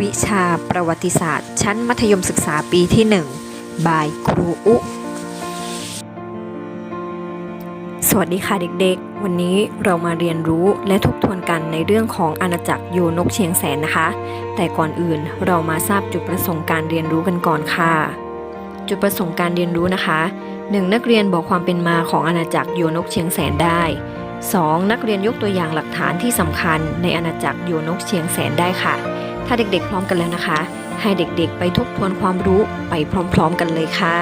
วิชาประวัติศาสตร์ ชั้นมัธยมศึกษาปีที่ 1 บายครูอุ สวัสดีค่ะเด็กๆ วันนี้เรามาเรียนรู้และทบทวนกันในเรื่องของอาณาจักรโยนกเชียงแสนนะคะ แต่ก่อนอื่นเรามาทราบจุดประสงค์การเรียนรู้กันก่อนค่ะ จุดประสงค์การเรียนรู้นะคะ 1. นักเรียนบอกความเป็นมาของอาณาจักรโยนกเชียงแสนได้ 2. นักเรียนยกตัวอย่างหลักฐานที่สำคัญในอาณาจักรโยนกเชียงแสนได้ค่ะ ถ้าเด็กๆ พร้อมกันแล้วนะคะ ให้เด็กๆ ไปทบทวนความรู้ไปพร้อมๆกันเลยค่ะ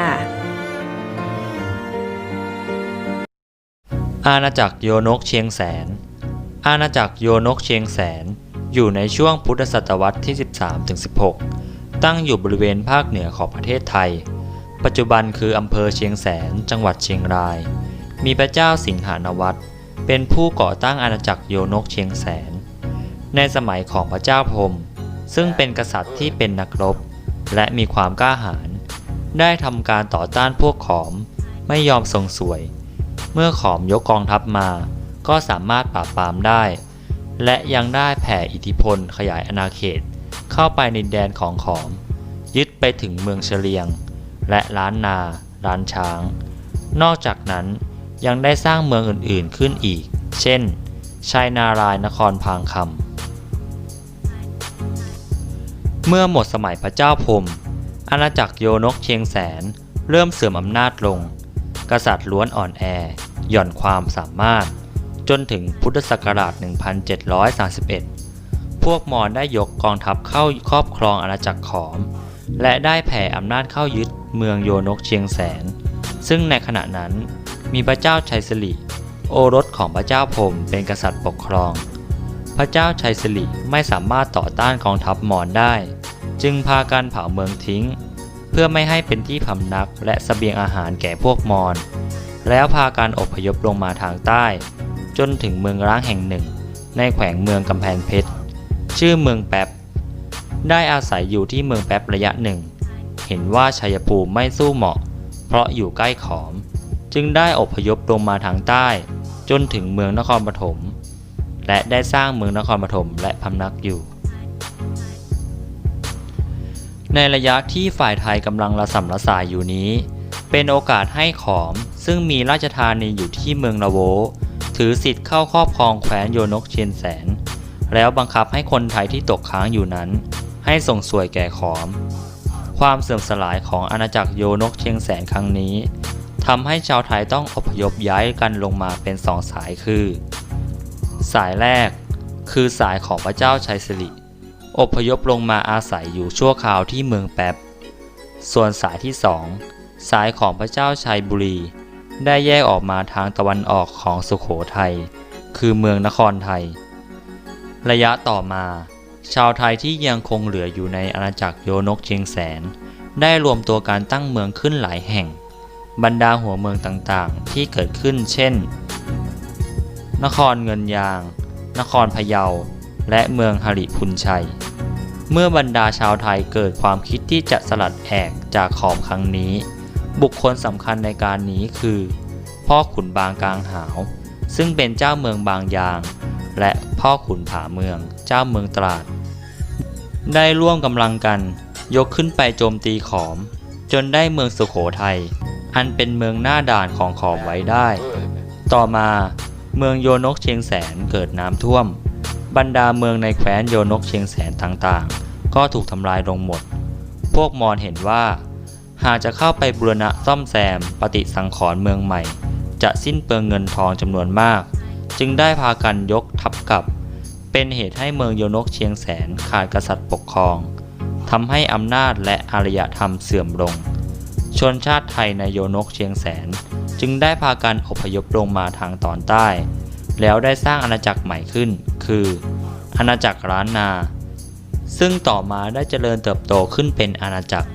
อาณาจักรโยนกเชียงแสน อาณาจักรโยนกเชียงแสน อยู่ในช่วงพุทธศตวรรษที่ 13-16 ตั้งอยู่บริเวณภาคเหนือของประเทศไทย ปัจจุบันคืออำเภอเชียงแสน จังหวัดเชียงราย มีพระเจ้าสิงหานวัตรเป็นผู้ก่อตั้งอาณาจักรโยนกเชียงแสน ในสมัยของพระเจ้าพรม ซึ่งเป็นกษัตริย์ที่เป็นนักรบ และมีความกล้าหาญได้ทำการต่อต้านพวกขอม ไม่ยอมทรงสวย เมื่อขอมยกกองทัพมา ก็สามารถปราบปรามได้ และยังได้แผ่อิทธิพลขยายอาณาเขต เข้าไปในแดนของขอม ยึดไปถึงเมืองเฉลียง และล้านนาล้านช้าง นอกจากนั้นยังได้สร้างเมืองอื่นๆขึ้นอีก เช่น ชัยนารายนครพางคำ เมื่อหมดสมัยพระเจ้าพมอาณาจักรโยนกเชียงแสน เริ่มเสื่อมอำนาจลง กษัตริย์ล้วนอ่อนแอ หย่อนความสามารถ จนถึงพุทธศักราช 1731 พวกมอญได้ยกกองทัพเข้าครอบครองอาณาจักรขอม และได้แผ่อำนาจเข้ายึดเมืองโยนกเชียงแสน ซึ่งในขณะนั้นมีพระเจ้าชัยสิริโอรสของพระเจ้าพมเป็นกษัตริย์ปกครอง พระเจ้าชัยสิริไม่สามารถต่อต้านกองทัพมอญได้ จึงพากันเผาเมืองทิ้ง เพื่อไม่ให้เป็นที่พำนักและสเสบียงอาหารแก่พวกมอญแล้วพาการอพยพลงมาทางใต้ จนถึงเมืองร้างแห่งหนึ่ง ในแขวงเมืองกำแพงเพชร ชื่อเมืองแป๊บ ได้อาศัยอยู่ที่เมืองแป๊บระยะหนึ่ง เห็นว่าชัยภูมิไม่สู้เหมาะ เพราะอยู่ใกล้ขอม จึงได้อพยพลงมาทางใต้ จนถึงเมืองนครปฐม และได้สร้างเมืองนครปฐมและพำนักอยู่ ในระยะที่ฝ่ายไทยกำลังระสำระสายอยู่นี้ เป็นโอกาสให้ขอมซึ่งมีราชธานีอยู่ที่เมืองละโว ถือสิทธิ์เข้าครอบครองแคว้นโยนกเชียนแสน แล้วบังคับให้คนไทยที่ตกค้างอยู่นั้น ให้ส่งสวยแก่ขอม ความเสื่อมสลายของอาณาจักรโยนกเชียงแสนครั้งนี้ทำให้ชาวไทยต้องอพยพย้ายกันลงมาเป็นสองสายคือ สายแรก คือสายของพระเจ้าชัยสิริอพยพลงมาอาศัยอยู่ชั่วคราวที่เมืองแป๊บส่วนสายที่สองสายของพระเจ้าชัยบุรี ได้แยกออกมาทางตะวันออกของสุขโขทัย คือเมืองนครไทย ระยะต่อมา ชาวไทยที่ยังคงเหลืออยู่ในอาณาจักรโยนกเชียงแสน ได้รวมตัวการตั้งเมืองขึ้นหลายแห่ง บรรดาหัวเมืองต่างๆ ที่เกิดขึ้นเช่น นครเงินยาง นครพะเยา และเมืองหริพุนชัย เมื่อบรรดาชาวไทยเกิดความคิดที่จะสลัดแอกจากขอมครั้งนี้ บุคคลสำคัญในการนี้คือ พ่อขุนบางกลางหาว ซึ่งเป็นเจ้าเมืองบางยาง และพ่อขุนผาเมือง เจ้าเมืองตราด ได้ร่วมกำลังกัน ยกขึ้นไปโจมตีขอม จนได้เมืองสุขโขทัยอันเป็นเมืองหน้าด่านของขอมไว้ได้ ต่อมา เมืองโยนกเชียงแสนเกิดน้ำท่วม บรรดาเมืองในแคว้นโยนกเชียงแสนต่างๆ ก็ถูกทำลายลงหมด พวกมอญเห็นว่า หากจะเข้าไปบูรณะซ่อมแซมปฏิสังขรณ์เมืองใหม่ จะสิ้นเปลืองเงินทองจำนวนมาก จึงได้พากันยกทัพกลับ เป็นเหตุให้เมืองโยนกเชียงแสนขาดกษัตริย์ปกครองทำให้อำนาจและอารยธรรมเสื่อมลง ชนชาติไทยในโยนกเชียงแสน จึงได้พากันอพยพลงมาทางตอนใต้ แล้วได้สร้างอาณาจักรใหม่ขึ้น คืออาณาจักรล้านนา ซึ่งต่อมาได้เจริญเติบโตขึ้นเป็นอาณาจักร